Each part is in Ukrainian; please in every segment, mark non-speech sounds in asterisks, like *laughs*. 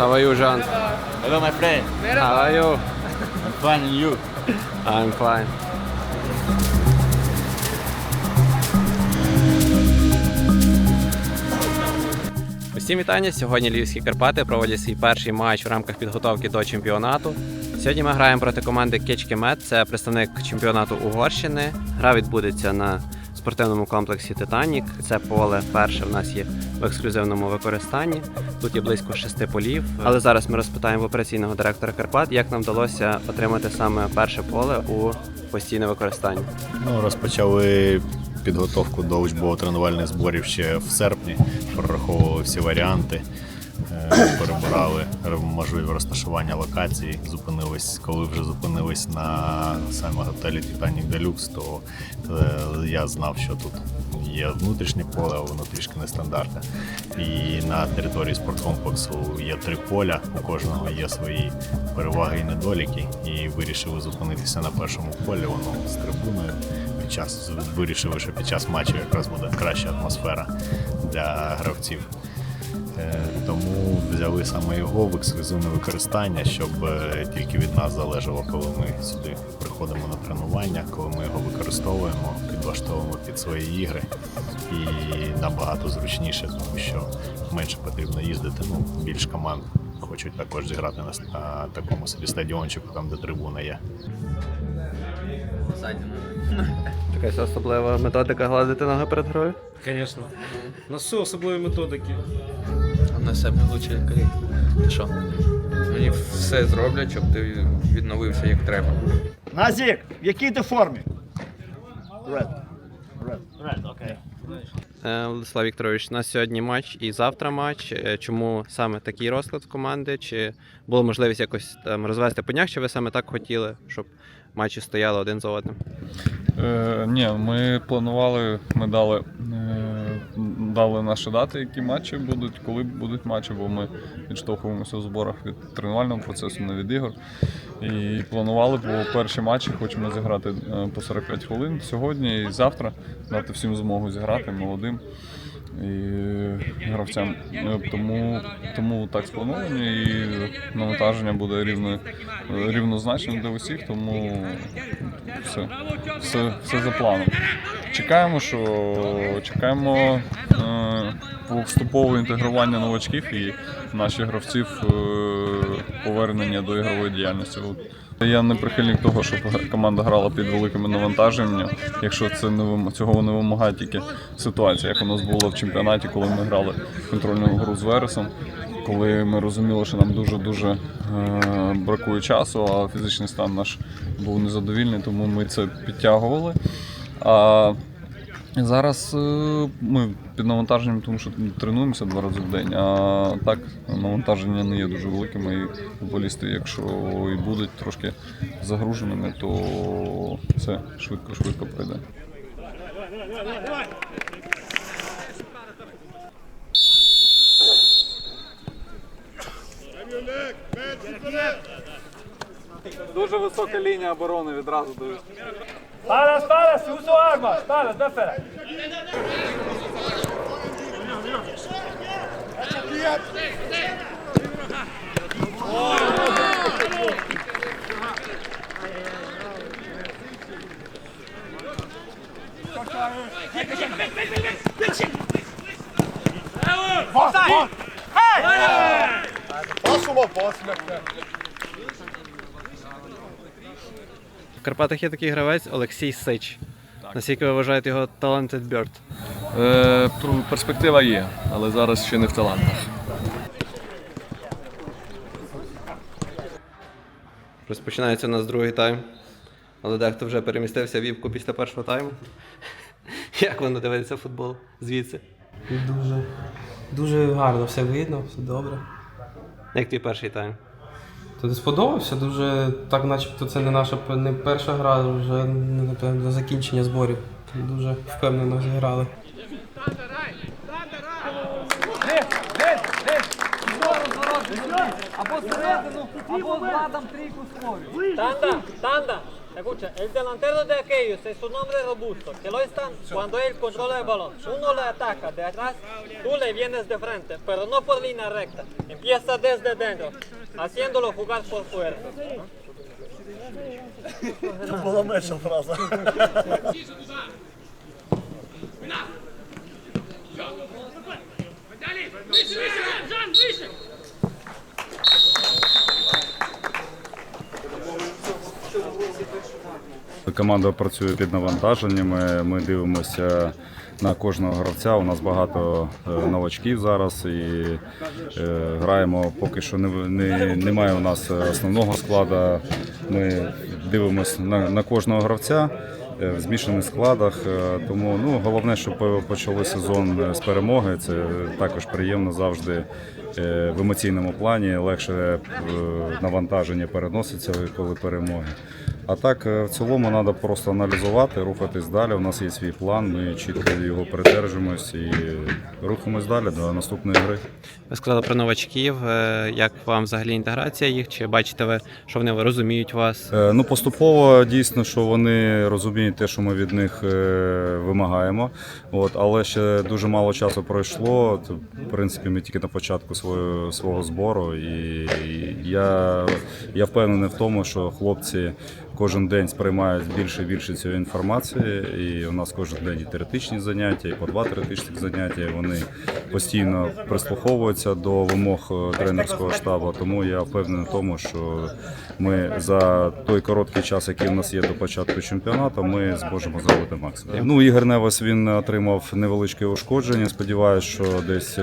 How are you, John? Hello, my friend. How are you? I'm fine, and you? I'm fine. Усім вітання. Сьогодні Львівські Карпати проводять свій перший матч в рамках підготовки до чемпіонату. Сьогодні ми граємо проти команди Кечкемет, це представник чемпіонату Угорщини. Гра відбудеться на спортивному комплексі Титанік. Це поле перше в нас є в ексклюзивному використанні. Тут є близько шести полів. Але зараз ми розпитаємо в операційного директора Карпат, як нам вдалося отримати саме перше поле у постійне використання. Ну, розпочали підготовку до учбово-тренувальних зборів ще в серпні, прораховували всі варіанти, перебирали можливе розташування локацій. Зупинились, коли вже зупинились на саме готелі Titanic Deluxe, то е, я знав, що тут є внутрішнє поле, а воно трішки нестандартне. І на території спорткомплексу є три поля, у кожного є свої переваги і недоліки. І вирішили зупинитися на першому полі, воно з трибуною. Під час вирішили, що під час матчу якраз буде краща атмосфера для гравців. Е, Тому взяли саме його в ексклюзивне використання, щоб е, тільки від нас залежало, коли ми сюди приходимо на тренування, коли ми його використовуємо, підлаштовуємо під свої ігри і набагато зручніше, тому що менше потрібно їздити. Ну, більш команд хочуть також зіграти на, такому собі стадіончику, там де трибуна є. Якась особлива методика гладити ноги перед грою. Звісно. У нас все особливі методики. На себе лучше лікарі. Що? Мені все зроблять, щоб ти відновився як треба. Назік, в якій ти формі? Red. Red. Red, окей. Е, Владислав Вікторович, у нас сьогодні матч і завтра матч. Е, Чому саме такий розклад команди? Чи була можливість якось там розвести по днях, чи ви саме так хотіли, щоб матчі стояли один за одним? Е, ні, ми планували, ми дали, е, дали наші дати, які матчі будуть, коли будуть матчі, бо ми відштовхуємося в зборах від тренувального процесу, не від ігор. І планували бо перші матчі, хочемо зіграти е, по 45 хвилин сьогодні і завтра, дати всім змогу зіграти молодим і гравцям. Е, Тому, тому так сплановані і навантаження буде рівно, рівнозначним для усіх, тому все, все, все за планом. Чекаємо, що чекаємо е, поступове інтегрування новачків і наших гравців е, повернення до ігрової діяльності. Я не прихильник того, щоб команда грала під великими навантаженнями, якщо це не цього не вимагає тільки ситуація, як у нас було в чемпіонаті, коли ми грали контрольну гру з Вересом, коли ми розуміли, що нам дуже дуже е, бракує часу, а фізичний стан наш був незадовільний, тому ми це підтягували. А зараз е, ми під навантаженням, тому що тренуємося два рази в день, а так навантаження не є дуже великими. І футболісти, якщо і будуть трошки загруженими, то це швидко-швидко пройде. Дуже висока лінія оборони відразу дуже. Para, para, Paras, paras, uso armas, paras, befere. Posso uma posse, meu filho? В Карпатах є такий гравець Олексій Сич. Наскільки ви вважаєте його talented bird? Е, перспектива є, але зараз ще не в талантах. Розпочинається у нас другий тайм. Але дехто вже перемістився в вівку після першого тайму. *laughs* Як воно дивиться футбол звідси? Дуже, дуже гарно, все видно, все добре. Як твій перший тайм? Тобі сподобався? Дуже так, начебто, це не наша не перша гра, вже напевно до закінчення зборів. Дуже впевнено зіграли. Або середину, або ладом трійку схові. Танда, танда. Escucha, el delantero de aquellos es un hombre robusto, que lo están cuando él controla el balón. Uno le ataca de atrás, tú le vienes de frente, pero no por línea recta. Empieza desde dentro, haciéndolo jugar por fuerza. Це була менша фраза. Команда працює під навантаженнями. Ми дивимося на кожного гравця. У нас багато е, новачків зараз і е, граємо поки що не, не, немає у нас основного складу. Ми дивимося на, на кожного гравця. е, В змішаних складах, тому ну головне, щоб почали сезон з перемоги. Це також приємно завжди в емоційному плані. Легше е, навантаження переноситься, коли перемоги. А так, е, в цілому, треба просто аналізувати, рухатись далі. У нас є свій план, ми чітко його придержимось і рухаємось далі до наступної гри. Ви сказали про новачків. Е, Як вам взагалі інтеграція їх? Чи бачите ви, що вони розуміють вас? Е, Ну, поступово дійсно, що вони розуміють те, що ми від них е, вимагаємо. От, але ще дуже мало часу пройшло. В принципі, ми тільки на початку свого, свого збору. І, я, я впевнений в тому, що хлопці кожен день сприймають більше і більше цієї інформації. І у нас кожен день і теоретичні заняття, і по два теоретичних заняття. І Вони постійно прислуховуються до вимог е, тренерського штабу. Тому я впевнений в тому, що ми за той короткий час, який у нас є до початку чемпіонату, ми зможемо зробити максимум. Ну, Ігор Невес він отримав невеличке ушкодження. Сподіваюсь, що десь.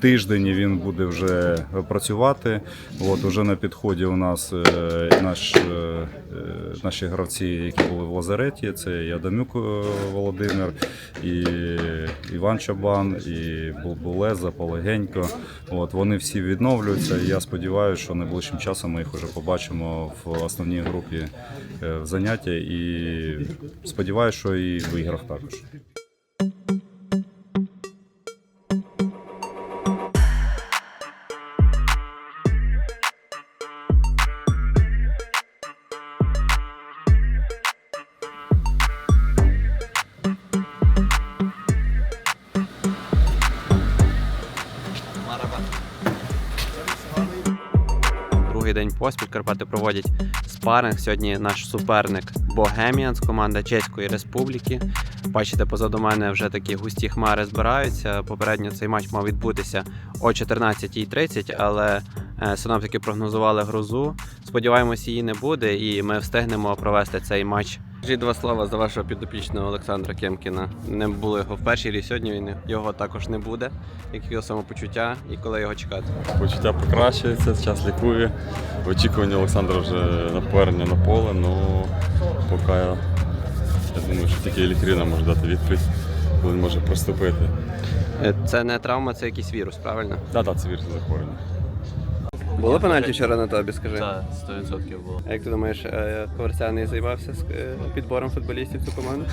Тиждень він буде вже працювати. От уже на підході у нас е, наш, е, е, наші гравці, які були в лазареті. Це і Адамюк Володимир, і Іван Чабан, і Булбулеза, Полегенько. От вони всі відновлюються. І я сподіваюся, що найближчим часом ми їх вже побачимо в основній групі заняття. І сподіваюся, що і в іграх також. День поспіль Карпати проводять спаринг. Сьогодні наш суперник Богеміанс, команда Чеської Республіки. Бачите, позаду мене вже такі густі хмари збираються. Попередньо цей матч мав відбутися о 14.30, але е, синоптики прогнозували грозу. Сподіваємось, її не буде, і ми встигнемо провести цей матч. Скажіть два слова за вашого підопічного Олександра Кемкіна. Не було його в першій грі сьогодні. Він його також не буде. Які його самопочуття і коли його чекати? Почуття покращується, час лікує. Очікування Олександра вже на повернення на поле, ну поки я, я думаю, що тільки лікарі нам можуть дати відповідь, коли він може приступити. Е, Це не травма, це якийсь вірус, правильно? Так, так, це вірусне захворювання. Було пенальті вчора на тобі, скажи? Так, 100% було. А як ти думаєш, е, Коверцяний займався з- е, підбором футболістів цю команду?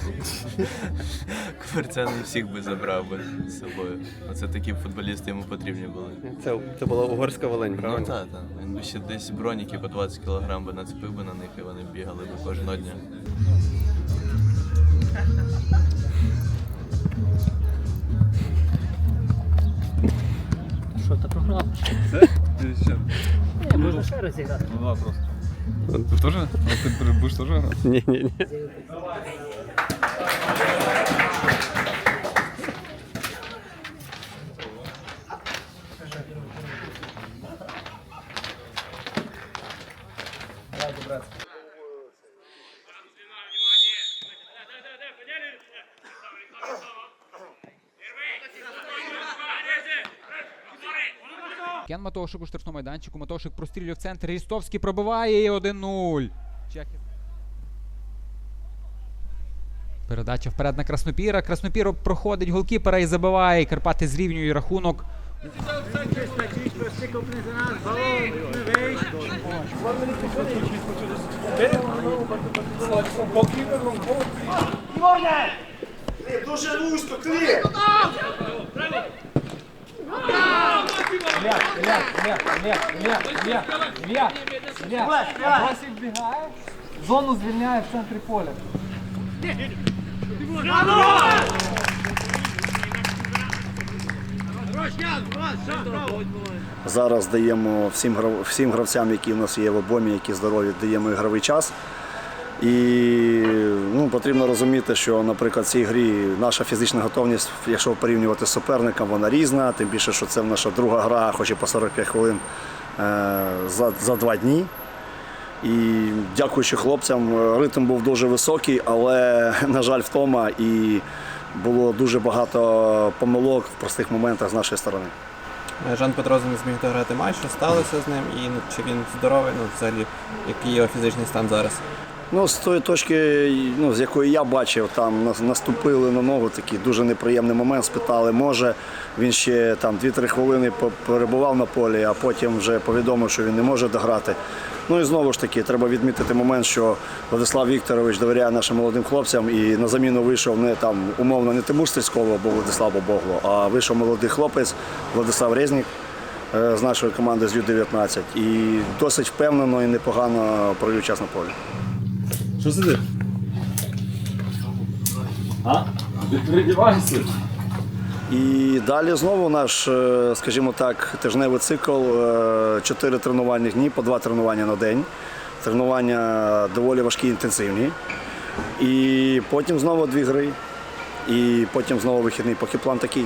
*laughs* Кверця не всіх би забрав би з собою. Оце такі футболісти йому потрібні були. Це, це була угорська волинь, Ну так, так. Він би ще десь броніки по 20 кг би нацепив би на них і вони бігали би кожного дня. Що ти програв? Ні, можна ще раз зіграти. Ну да, просто. Ти теж? Ти будеш теж грати? Ні, ні, ні. Кен Матошик у штрафному майданчику. Матошик прострілює в центр. Рістовський пробиває і 1-0. Чехи. Передача вперед на Краснопіра. Краснопір проходить голкіпера і забиває. Карпати зрівнює рахунок. Дуже вузько, клір! Ілля, Ілля, Ілля, Ілля, Ілля. Абросів бігає, зону звільняє в центрі поля. Зараз даємо всім, грав- всім гравцям, які в нас є в обомі, які здорові, даємо ігровий час. І ну, потрібно розуміти, що, наприклад, в цій грі наша фізична готовність, якщо порівнювати з суперником, вона різна, тим більше, що це наша друга гра, хоч і по 45 хвилин е, за, за два дні. І дякуючи хлопцям, ритм був дуже високий, але, *laughs* на жаль, втома і було дуже багато помилок в простих моментах з нашої сторони. Жан Петроза не зміг дограти матч, що сталося з ним, і чи він здоровий, ну взагалі, який його фізичний стан зараз. Ну, з тої точки, ну, з якої я бачив, там наступили на ногу такий дуже неприємний момент, спитали, може він ще там 2-3 хвилини перебував на полі, а потім вже повідомив, що він не може дограти. Ну і знову ж таки, треба відмітити момент, що Владислав Вікторович довіряє нашим молодим хлопцям і на заміну вийшов не там умовно не Тимур Стрільського або Владислав Бобогло, а вийшов молодий хлопець Владислав Резнік е, з нашої команди з Ю-19 і досить впевнено і непогано провів час на полі. Що сидиш? А? Відвідівайся. І далі знову наш, е, скажімо так, тижневий цикл, е, чотири тренувальні дні, по два тренування на день. Тренування доволі важкі, інтенсивні. І потім знову дві гри. І потім знову вихідний. Поки план такий.